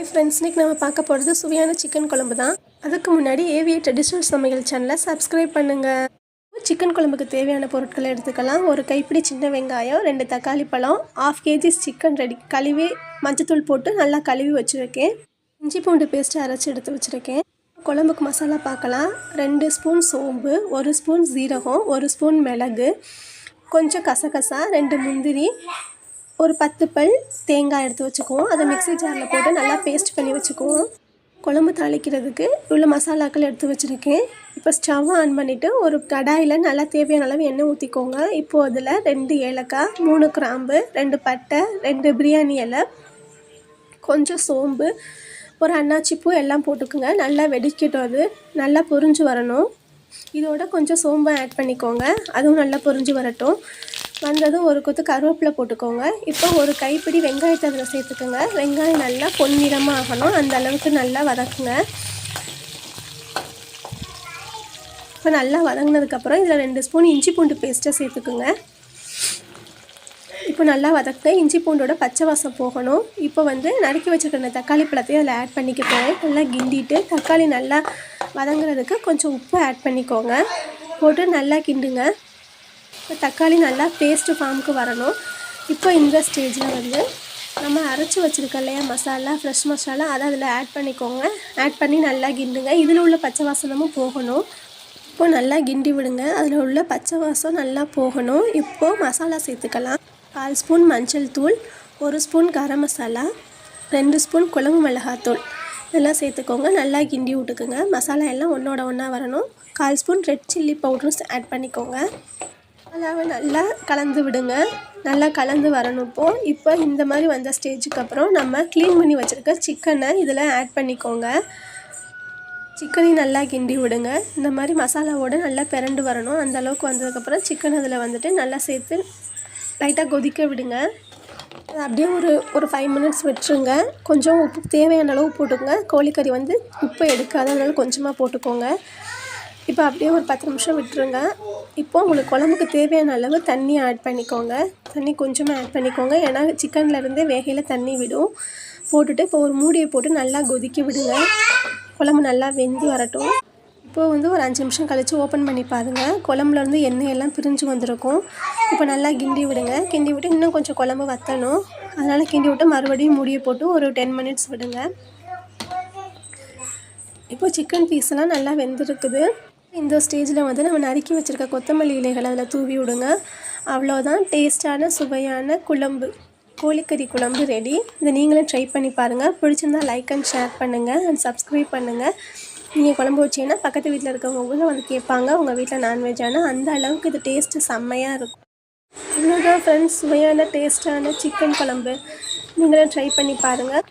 Hi friends இன்றைக்கி நம்ம பார்க்க போகிறது சுவையான சிக்கன் குழம்பு தான். அதுக்கு முன்னாடி ஏவிஏ ட்ரெடிஷ்னல் சமையல் சேனலை சப்ஸ்கிரைப் பண்ணுங்கள் சிக்கன் குழம்புக்கு தேவையான பொருட்களை எடுத்துக்கலாம். ஒரு கைப்பிடி சின்ன வெங்காயம் ரெண்டு தக்காளி பழம் ஆஃப் கேஜிஸ் சிக்கன் ரெடி கழுவி மஞ்சத்தூள் போட்டு நல்லா கழுவி வச்சுருக்கேன். இஞ்சி பூண்டு பேஸ்ட்டு அரைச்சி எடுத்து வச்சுருக்கேன். குழம்புக்கு மசாலா பார்க்கலாம். ரெண்டு ஸ்பூன் சோம்பு ஒரு ஸ்பூன் சீரகம் ஒரு ஸ்பூன் மிளகு கொஞ்சம் கசகசா ரெண்டு முந்திரி ஒரு பத்து பல் தேங்காய் எடுத்து வச்சுக்குவோம். அதை மிக்ஸி ஜாரில் போட்டு நல்லா பேஸ்ட் பண்ணி வச்சுக்குவோம். குழம்பு தாளிக்கிறதுக்கு இவ்வளோ மசாலாக்கள் எடுத்து வச்சுருக்கேன். இப்போ ஸ்டவ் ஆன் பண்ணிவிட்டு ஒரு கடாயில் நல்லா தேவையான அளவு எண்ணெய் ஊற்றிக்கோங்க இப்போது அதில் ரெண்டு ஏலக்காய் மூணு கிராம்பு ரெண்டு பட்டை ரெண்டு பிரியாணி இலை கொஞ்சம் சோம்பு ஒரு அன்னாச்சி பூ எல்லாம் போட்டுக்கோங்க. நல்லா வெடிக்கட்டும் அது. நல்லா பொரிஞ்சு வரணும். இதோட கொஞ்சம் சோம்பை ஆட் பண்ணிக்கோங்க. அதுவும் நல்லா பொரிஞ்சு வரட்டும். வந்ததும் ஒரு கொத்து கருவேப்பிலை போட்டுக்கோங்க. இப்போ ஒரு கைப்பிடி வெங்காயத்தை அதில் சேர்த்துக்கோங்க. வெங்காயம் நல்லா பொன்னிறமாக ஆகணும். அந்த அளவுக்கு நல்லா வதக்குங்க. இப்போ நல்லா வதங்கினதுக்கப்புறம் இதில் ரெண்டு ஸ்பூன் இஞ்சி பூண்டு பேஸ்ட்டை சேர்த்துக்குங்க. இப்போ நல்லா வதக்க இஞ்சி பூண்டோட பச்சை வாசம் போகணும். இப்போ வந்து நறுக்கி வச்சுருக்கிற தக்காளி பழத்தையும் அதில் ஆட் பண்ணிக்க போகிறேன் நல்லா கிண்டிட்டு தக்காளி நல்லா வதங்குறதுக்கு கொஞ்சம் உப்பு ஆட் பண்ணிக்கோங்க. போட்டு நல்லா கிண்டுங்க. இப்போ தக்காளி நல்லா பேஸ்ட்டு ஃபார்முக்கு வரணும். இப்போ இந்த ஸ்டேஜில் வந்து நம்ம அரைச்சி வச்சுருக்கோம் இல்லையா மசாலா ஃப்ரெஷ் மசாலா அதை அதில் ஆட் பண்ணிக்கோங்க. ஆட் பண்ணி நல்லா கிண்டுங்க. இதில் உள்ள பச்சை வாசனமும் போகணும். இப்போது நல்லா கிண்டி விடுங்க. அதில் உள்ள பச்சை வாசம் நல்லா போகணும். இப்போது மசாலா சேர்த்துக்கலாம். கால் ஸ்பூன் மஞ்சள் தூள் ஒரு ஸ்பூன் கரம் மசாலா ரெண்டு ஸ்பூன் குழம்பு மிளகாத்தூள் இதெல்லாம் சேர்த்துக்கோங்க. நல்லா கிண்டி விட்டுக்குங்க. மசாலா எல்லாம் ஒன்றோட ஒன்றா வரணும். கால் ஸ்பூன் ரெட் சில்லி பவுடரும் ஆட் பண்ணிக்கோங்க. மசாலாவை நல்லா கலந்து விடுங்க. நல்லா கலந்து வரணும் இப்போது இப்போ இந்த மாதிரி வந்த ஸ்டேஜுக்கு அப்புறம் நம்ம க்ளீன் பண்ணி வச்சுருக்க சிக்கனை இதில் ஆட் பண்ணிக்கோங்க. சிக்கனையும் நல்லா கிண்டி விடுங்க. இந்த மாதிரி மசாலாவோடு நல்லா பிறண்டு வரணும். அந்த அளவுக்கு வந்ததுக்கப்புறம் சிக்கன் அதில் வந்துட்டு நல்லா சேர்த்து லைட்டாக கொதிக்க விடுங்க. அது அப்படியே ஒரு ஒரு ஃபைவ் மினிட்ஸ் விட்டுருங்க. கொஞ்சம் உப்பு தேவையான அளவு போட்டுக்கோங்க. கோழிக்கறி வந்து உப்பு எடுக்காத அதனால கொஞ்சமாக போட்டுக்கோங்க. இப்போ அப்படியே ஒரு பத்து நிமிஷம் விட்டுருங்க. இப்போ உங்களுக்கு குழம்புக்கு தேவையான அளவு தண்ணி ஆட் பண்ணிக்கோங்க. தண்ணி கொஞ்சமாக ஆட் பண்ணிக்கோங்க. ஏன்னா சிக்கன்லேருந்தே வேகையில் தண்ணி விடும். போட்டுட்டு இப்போ ஒரு மூடியை போட்டு நல்லா கொதிக்க விடுங்க. குழம்பு நல்லா வெந்து வரட்டும். இப்போது வந்து ஒரு அஞ்சு நிமிஷம் கழித்து ஓப்பன் பண்ணி பாருங்கள் குழம்புலேருந்து எண்ணெய் எல்லாம் பிரிஞ்சு வந்திருக்கும். இப்போ நல்லா கிண்டி விடுங்க. கிண்டி விட்டு இன்னும் கொஞ்சம் குழம்பு வற்றணும் அதனால் கிண்டி விட்டு மறுபடியும் மூடியை போட்டு ஒரு டென் மினிட்ஸ் விடுங்க. இப்போது சிக்கன் பீஸ்லாம் நல்லா வெந்திருக்குது. இந்த ஸ்டேஜில் வந்து நம்ம நறுக்கி வச்சுருக்க கொத்தமல்லி இலைகளை அதில் தூவி விடுங்க. அவ்வளோதான் டேஸ்டான சுவையான குழம்பு கோழிக்கறி குழம்பு ரெடி இதை நீங்களும் ட்ரை பண்ணி பாருங்கள் பிடிச்சிருந்தா லைக் அண்ட் ஷேர் பண்ணுங்கள் அண்ட் சப்ஸ்கிரைப் பண்ணுங்கள் நீங்கள் குழம்பு வச்சிங்கன்னா பக்கத்து வீட்டில் இருக்கவங்க கூட வந்து கேட்பாங்க. உங்கள் வீட்டில் நான்வெஜ் ஆனால் அந்த அளவுக்கு இது டேஸ்ட்டு செம்மையாக இருக்கும். இவ்வளோதான் ஃப்ரெண்ட்ஸ் சுவையான டேஸ்ட்டான சிக்கன் குழம்பு. நீங்களும் ட்ரை பண்ணி பாருங்கள்